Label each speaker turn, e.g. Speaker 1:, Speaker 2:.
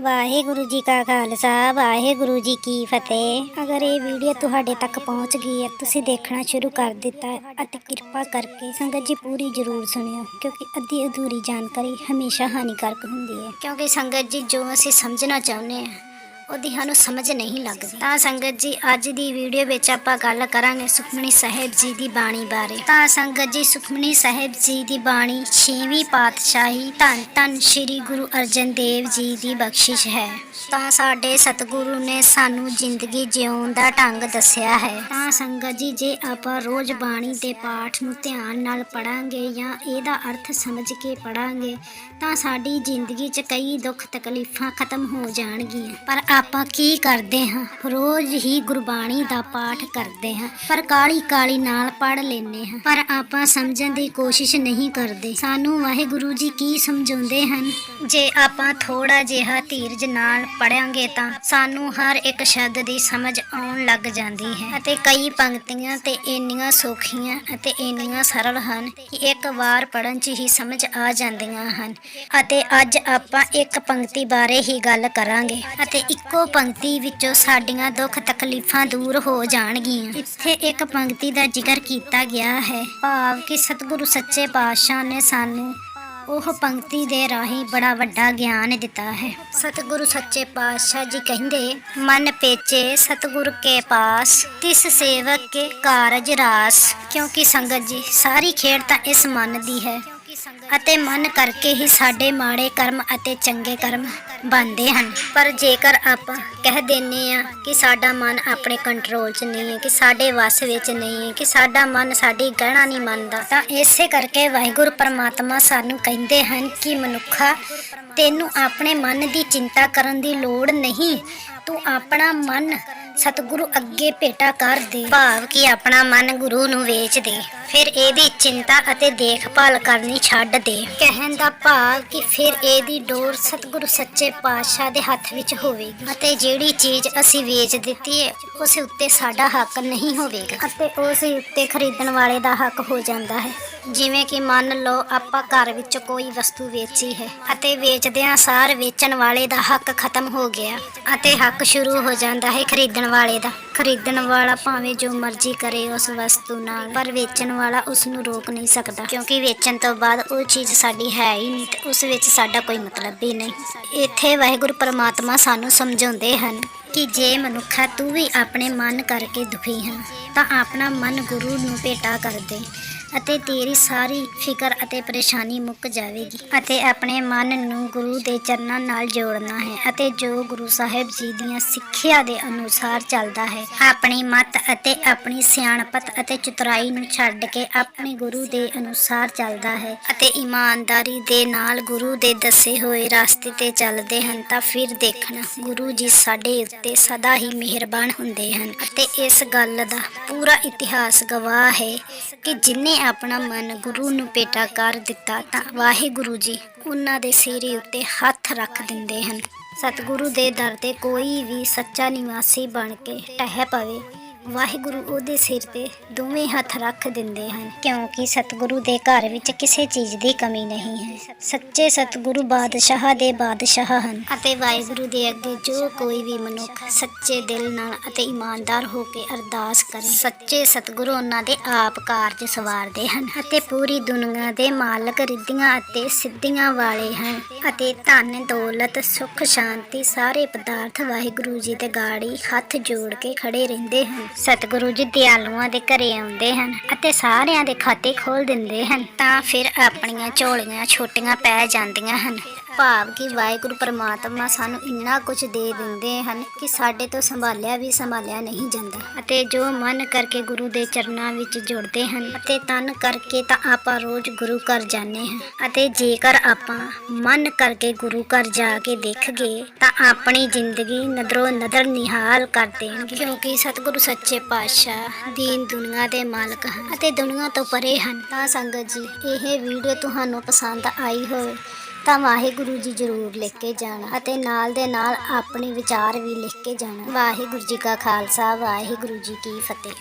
Speaker 1: ਵਾਹਿਗੁਰੂ ਜੀ ਕਾ ਖਾਲਸਾ, ਵਾਹਿਗੁਰੂ ਜੀ ਕੀ ਫਤਿਹ। ਅਗਰ ਇਹ ਵੀਡੀਓ ਤੁਹਾਡੇ ਤੱਕ ਪਹੁੰਚ ਗਈ ਹੈ, ਤੁਸੀਂ ਦੇਖਣਾ ਸ਼ੁਰੂ ਕਰ ਦਿੱਤਾ ਹੈ ਅਤੇ ਕਿਰਪਾ ਕਰਕੇ ਸੰਗਤ ਜੀ ਪੂਰੀ ਜ਼ਰੂਰ ਸੁਣਿਓ, ਕਿਉਂਕਿ ਅੱਧੀ ਅਧੂਰੀ ਜਾਣਕਾਰੀ ਹਮੇਸ਼ਾ ਹਾਨੀਕਾਰਕ ਹੁੰਦੀ ਹੈ। ਕਿਉਂਕਿ ਸੰਗਤ ਜੀ, ਜੋ ਅਸੀਂ ਸਮਝਣਾ ਚਾਹੁੰਦੇ ਹਾਂ ਉਹਦੀ ਸਾਨੂੰ ਸਮਝ ਨਹੀਂ ਲੱਗਦੀ। ਤਾਂ ਸੰਗਤ ਜੀ, ਅੱਜ ਦੀ ਵੀਡੀਓ ਵਿੱਚ ਆਪਾਂ ਗੱਲ ਕਰਾਂਗੇ ਸੁਖਮਨੀ ਸਾਹਿਬ ਜੀ ਦੀ ਬਾਣੀ ਬਾਰੇ। ਤਾਂ ਸੰਗਤ ਜੀ, ਸੁਖਮਨੀ ਸਾਹਿਬ ਜੀ ਦੀ ਬਾਣੀ 6ਵੀਂ ਪਾਤਸ਼ਾਹੀ ਧੰਨ ਧੰਨ ਸ੍ਰੀ ਗੁਰੂ ਅਰਜਨ ਦੇਵ ਜੀ ਦੀ ਬਖਸ਼ਿਸ਼ ਹੈ। ਤਾਂ ਸਾਡੇ ਸਤਿਗੁਰੂ ਨੇ ਸਾਨੂੰ ਜ਼ਿੰਦਗੀ ਜਿਉਣ ਦਾ ਢੰਗ ਦੱਸਿਆ ਹੈ। ਤਾਂ ਸੰਗਤ ਜੀ, ਜੇ ਆਪਾਂ ਰੋਜ਼ ਬਾਣੀ ਦੇ ਪਾਠ ਨੂੰ ਧਿਆਨ ਨਾਲ ਪੜਾਂਗੇ ਜਾਂ ਇਹਦਾ ਅਰਥ ਸਮਝ ਕੇ ਪੜਾਂਗੇ ਤਾਂ ਸਾਡੀ ਜ਼ਿੰਦਗੀ 'ਚ ਕਈ ਦੁੱਖ ਤਕਲੀਫਾਂ ਖਤਮ ਹੋ ਜਾਣਗੀਆਂ। ਪਰ ਆਪਾਂ ਕੀ ਕਰਦੇ ਹਾਂ? ਰੋਜ਼ ਹੀ ਗੁਰਬਾਣੀ ਦਾ ਪਾਠ ਕਰਦੇ ਹਾਂ। ਪਰ ਕਾਲੀ ਕਾਲੀ ਨਾਲ ਪੜ ਲੈਂਦੇ ਹਾਂ। ਪਰ ਆਪਾਂ ਸਮਝਣ ਦੀ ਕੋਸ਼ਿਸ਼ ਨਹੀਂ ਕਰਦੇ। ਸਾਨੂੰ ਵਾਹਿਗੁਰੂ ਜੀ ਕੀ ਸਮਝਾਉਂਦੇ ਹਨ? ਜੇ ਆਪਾਂ ਥੋੜਾ ਜਿਹਾ ਧੀਰਜ ਨਾਲ ਪੜਾਂਗੇ ਤਾਂ ਸਾਨੂੰ ਹਰ ਇੱਕ ਸ਼ਬਦ ਦੀ ਸਮਝ ਆਉਣ ਲੱਗ ਜਾਂਦੀ ਹੈ। ਅਤੇ ਕਈ ਪੰਕਤੀਆਂ ਤੇ ਇੰਨੀਆਂ ਸੌਖੀਆਂ ਅਤੇ ਇੰਨੀਆਂ ਸਰਲ ਹਨ ਕਿ ਇੱਕ ਵਾਰ ਪੜਨ 'ਚ ਹੀ ਸਮਝ ਆ ਜਾਂਦੀਆਂ ਹਨ। ਅਤੇ ਅੱਜ ਆਪਾਂ ਇੱਕ ਪੰਕਤੀ ਬਾਰੇ ਹੀ ਗੱਲ ਕਰਾਂਗੇ। ਅਤੇ ਇੱਕ ਪੰਕਤੀ ਵਿੱਚੋਂ ਸਾਡੀਆਂ ਦੁੱਖ ਤਕਲੀਫਾਂ ਦੂਰ ਹੋ ਜਾਣਗੀਆਂ। ਇੱਥੇ ਇੱਕ ਪੰਕਤੀ ਦਾ ਜ਼ਿਕਰ ਕੀਤਾ ਗਿਆ ਹੈ। ਭਾਵ ਕਿ ਸਤਿਗੁਰੂ ਸੱਚੇ ਪਾਤਸ਼ਾਹ ਨੇ ਸਾਨੂੰ ਉਹ ਪੰਕਤੀ ਦੇ ਰਾਹੀਂ ਬੜਾ ਵੱਡਾ ਗਿਆਨ ਦਿੱਤਾ ਹੈ। ਸਤਿਗੁਰੂ ਸੱਚੇ ਪਾਤਸ਼ਾਹ ਜੀ ਕਹਿੰਦੇ, ਮਨ ਪੇਚੇ ਸਤਿਗੁਰ ਕੇ ਪਾਸ, ਤਿਸ ਸੇਵਕ ਕੇ ਕਾਰਜ ਰਾਸ। ਕਿਉਂਕਿ ਸੰਗਤ ਜੀ, ਸਾਰੀ ਖੇਡ ਤਾਂ ਇਸ ਮਨ ਦੀ ਹੈ। ਅਤੇ ਮਨ ਕਰਕੇ ਹੀ ਸਾਡੇ ਮਾੜੇ ਕਰਮ ਅਤੇ ਚੰਗੇ ਕਰਮ ਬਣਦੇ ਹਨ। ਪਰ ਜੇਕਰ ਆਪਾਂ ਕਹਿ ਦਿੰਨੇ ਆ ਕਿ ਸਾਡਾ ਮਨ ਆਪਣੇ ਕੰਟਰੋਲ 'ਚ ਨਹੀਂ ਹੈ, ਕਿ ਸਾਡੇ ਵੱਸ ਵਿੱਚ ਨਹੀਂ ਹੈ, ਕਿ ਸਾਡਾ ਮਨ ਸਾਡੀ ਗਹਿਣਾ ਨਹੀਂ ਮੰਨਦਾ, ਤਾਂ ਇਸੇ ਕਰਕੇ ਵਾਹਿਗੁਰੂ ਪਰਮਾਤਮਾ ਸਾਨੂੰ ਕਹਿੰਦੇ ਹਨ ਕਿ ਮਨੁੱਖਾ, ਤੈਨੂੰ ਆਪਣੇ ਮਨ ਦੀ ਚਿੰਤਾ ਕਰਨ ਦੀ ਲੋੜ ਨਹੀਂ। ਤੂੰ ਆਪਣਾ ਮਨ ਸਤਿਗੁਰੂ ਅੱਗੇ ਭੇਟਾ ਕਰ ਦੇ। ਭਾਵ ਕਿ ਆਪਣਾ ਮਨ ਗੁਰੂ ਨੂੰ ਵੇਚ ਦੇ। ਫਿਰ ਇਹਦੀ ਚਿੰਤਾ ਅਤੇ ਦੇਖਭਾਲ ਕਰਨੀ ਛੱਡ ਦੇ। ਕਹਿਣ ਦਾ ਭਾਵ ਕਿ ਫਿਰ ਇਹਦੀ ਡੋਰ ਸਤਿਗੁਰੂ ਸੱਚੇ ਪਾਤਸ਼ਾਹ ਦੇ ਹੱਥ ਵਿੱਚ ਹੋਵੇਗੀ। ਅਤੇ ਜਿਹੜੀ ਚੀਜ਼ ਅਸੀਂ ਵੇਚ ਦਿੱਤੀ ਹੈ, ਉਸ ਉੱਤੇ ਸਾਡਾ ਹੱਕ ਨਹੀਂ ਹੋਵੇਗਾ। ਅਤੇ ਉਸ ਉੱਤੇ ਖਰੀਦਣ ਵਾਲੇ ਦਾ ਹੱਕ ਹੋ ਜਾਂਦਾ ਹੈ। ਜਿਵੇਂ ਕਿ ਮੰਨ ਲਓ ਆਪਾਂ ਘਰ ਵਿੱਚ ਕੋਈ ਵਸਤੂ ਵੇਚੀ ਹੈ ਅਤੇ ਵੇਚਦਿਆਂ ਸਾਰ ਵੇਚਣ ਵਾਲੇ ਦਾ ਹੱਕ ਖਤਮ ਹੋ ਗਿਆ ਅਤੇ ਹੱਕ ਸ਼ੁਰੂ ਹੋ ਜਾਂਦਾ ਹੈ ਖਰੀਦਣ ਵਾਲੇ ਦਾ। ਖਰੀਦਣ ਵਾਲਾ ਭਾਵੇਂ ਜੋ ਮਰਜ਼ੀ ਕਰੇ ਉਸ ਵਸਤੂ ਨਾਲ, ਪਰ ਵੇਚਣ ਵਾਲਾ ਉਸ ਨੂੰ ਰੋਕ ਨਹੀਂ ਸਕਦਾ ਕਿਉਂਕਿ ਵੇਚਣ ਤੋਂ ਬਾਅਦ ਉਹ ਚੀਜ਼ ਸਾਡੀ ਹੈ ਹੀ ਨਹੀਂ ਤੇ ਉਸ ਵਿੱਚ ਸਾਡਾ ਕੋਈ ਮਤਲਬ ਹੀ ਨਹੀਂ। ਇੱਥੇ ਵਾਹਿਗੁਰੂ ਪਰਮਾਤਮਾ ਸਾਨੂੰ ਸਮਝਾਉਂਦੇ ਹਨ ਕਿ ਜੇ ਮਨੁੱਖਾ ਤੂੰ ਵੀ ਆਪਣੇ ਮਨ ਕਰਕੇ ਦੁਖੀ ਹੈ ਤਾਂ ਆਪਣਾ ਮਨ ਗੁਰੂ ਨੂੰ ਭੇਟਾ ਕਰ ਦੇ। ਅਤੇ ਤੇਰੀ ਸਾਰੀ ਫਿਕਰ ਅਤੇ ਪਰੇਸ਼ਾਨੀ ਮੁੱਕ ਜਾਵੇਗੀ ਅਤੇ ਆਪਣੇ ਮਨ ਨੂੰ ਗੁਰੂ ਦੇ ਚਰਨਾਂ ਨਾਲ ਜੋੜਨਾ ਹੈ ਅਤੇ ਜੋ ਗੁਰੂ ਸਾਹਿਬ ਜੀ ਦੀਆਂ ਸਿੱਖਿਆ ਦੇ ਅਨੁਸਾਰ ਚੱਲਦਾ ਹੈ, ਆਪਣੀ ਮਤ ਅਤੇ ਆਪਣੀ ਸਿਆਣਪਤ ਅਤੇ ਚਤੁਰਾਈ ਨੂੰ ਛੱਡ ਕੇ ਆਪਣੇ ਗੁਰੂ ਦੇ ਅਨੁਸਾਰ ਚੱਲਦਾ ਹੈ ਅਤੇ ਇਮਾਨਦਾਰੀ ਦੇ ਨਾਲ ਗੁਰੂ ਦੇ ਦੱਸੇ ਹੋਏ ਰਸਤੇ ਤੇ ਚੱਲਦੇ ਹਨ ਤਾਂ ਫਿਰ ਦੇਖਣਾ, ਗੁਰੂ ਜੀ ਸਾਡੇ ਉੱਤੇ ਸਦਾ ਹੀ ਮਿਹਰਬਾਨ ਹੁੰਦੇ ਹਨ ਅਤੇ ਇਸ ਗੱਲ ਦਾ ਪੂਰਾ ਇਤਿਹਾਸ ਗਵਾਹ ਹੈ ਕਿ ਜਿਨੇ ਆਪਣਾ ਮਨ ਗੁਰੂ ਨੂੰ ਪੇਟਾ ਕਰ ਦਿੱਤਾ ਤਾਂ ਵਾਹਿਗੁਰੂ ਜੀ ਉਹਨਾਂ ਦੇ ਸਿਰੇ ਉੱਤੇ ਹੱਥ ਰੱਖ ਦਿੰਦੇ ਹਨ। ਸਤਿਗੁਰੂ ਦੇ ਦਰ ਤੇ ਕੋਈ ਵੀ ਸੱਚਾ ਨਿਵਾਸੀ ਬਣ ਕੇ ਟਹਿ ਪਵੇ। ਵਾਹਿਗੁਰੂ ਉਹਦੇ ਸਿਰ ਤੇ ਦੋਵੇਂ ਹੱਥ ਰੱਖ ਦਿੰਦੇ ਹਨ, ਕਿਉਂਕਿ ਸਤਿਗੁਰੂ ਦੇ ਘਰ ਵਿੱਚ ਕਿਸੇ ਚੀਜ਼ ਦੀ ਕਮੀ ਨਹੀਂ ਹੈ। ਸੱਚੇ ਸਤਿਗੁਰੂ ਬਾਦਸ਼ਾਹ ਦੇ ਬਾਦਸ਼ਾਹ ਹਨ ਅਤੇ ਵਾਹਿਗੁਰੂ ਦੇ ਅੱਗੇ ਜੋ ਕੋਈ ਵੀ ਮਨੁੱਖ ਸੱਚੇ ਦਿਲ ਨਾਲ ਅਤੇ ਇਮਾਨਦਾਰ ਹੋ ਕੇ ਅਰਦਾਸ ਕਰੇ, ਸੱਚੇ ਸਤਿਗੁਰੂ ਉਹਨਾਂ ਦੇ ਆਪ ਕਾਰਜ ਸਵਾਰਦੇ ਹਨ ਅਤੇ ਪੂਰੀ ਦੁਨੀਆ ਦੇ ਮਾਲਕ ਰਿੱਧੀਆਂ ਅਤੇ ਸਿੱਧੀਆਂ ਵਾਲੇ ਹਨ ਅਤੇ ਧਨ, ਦੌਲਤ, ਸੁੱਖ, ਸ਼ਾਂਤੀ, ਸਾਰੇ ਪਦਾਰਥ ਵਾਹਿਗੁਰੂ ਜੀ ਦੇ ਗਾੜੀ ਹੱਥ ਜੋੜ ਕੇ ਖੜੇ ਰਹਿੰਦੇ ਹਨ। ਸਤਿਗੁਰੂ ਜੀ ਦਿਆਲੂਆਂ ਦੇ ਘਰੇ ਆਉਂਦੇ ਹਨ ਅਤੇ ਸਾਰਿਆਂ ਦੇ ਖਾਤੇ ਖੋਲ ਦਿੰਦੇ ਹਨ ਤਾਂ ਫਿਰ ਆਪਣੀਆਂ ਝੋਲੀਆਂ ਛੋਟੀਆਂ ਪੈ ਜਾਂਦੀਆਂ ਹਨ। ਭਾਵ ਕਿ ਵਾਹਿਗੁਰੂ ਪਰਮਾਤਮਾ ਸਾਨੂੰ ਇੰਨਾ ਕੁਝ ਦੇ ਦਿੰਦੇ ਹਨ ਕਿ ਸਾਡੇ ਤੋਂ ਸੰਭਾਲਿਆ ਵੀ ਸੰਭਾਲਿਆ ਨਹੀਂ ਜਾਂਦਾ। ਅਤੇ ਜੋ ਮਨ ਕਰਕੇ ਗੁਰੂ ਦੇ ਚਰਨਾਂ ਵਿੱਚ ਜੁੜਦੇ ਹਨ ਅਤੇ ਤਨ ਕਰਕੇ ਤਾਂ ਆਪਾਂ ਰੋਜ਼ ਗੁਰੂ ਘਰ ਜਾਂਦੇ ਹਾਂ। ਅਤੇ ਜੇਕਰ ਆਪਾਂ ਮਨ ਕਰਕੇ ਗੁਰੂ ਘਰ ਜਾ ਕੇ ਦੇਖ ਗਏ ਤਾਂ ਆਪਣੀ ਜ਼ਿੰਦਗੀ ਨਦਰੋਂ ਨਦਰ ਨਿਹਾਲ ਕਰ ਦੇਣਗੇ। ਕਿਉਂਕਿ ਸਤਿਗੁਰੂ ਸੱਚੇ ਪਾਤਸ਼ਾਹ ਦੀਨ ਦੁਨੀਆ ਦੇ ਮਾਲਕ ਹਨ ਅਤੇ ਦੁਨੀਆ ਤੋਂ ਪਰੇ ਹਨ। ਤਾਂ ਸੰਗਤ ਜੀ, ਇਹ ਵੀਡੀਓ ਤੁਹਾਨੂੰ ਪਸੰਦ ਆਈ ਹੋਵੇ ਤਾਂ ਵਾਹਿਗੁਰੂ ਜੀ ਜ਼ਰੂਰ ਲਿਖ ਕੇ ਜਾਣਾ ਅਤੇ ਨਾਲ ਦੇ ਨਾਲ ਆਪਣੇ ਵਿਚਾਰ ਵੀ ਲਿਖ ਕੇ ਜਾਣਾ। ਵਾਹਿਗੁਰੂ ਜੀ ਕਾ ਖਾਲਸਾ, ਵਾਹਿਗੁਰੂ ਜੀ ਕੀ ਫਤਿਹ।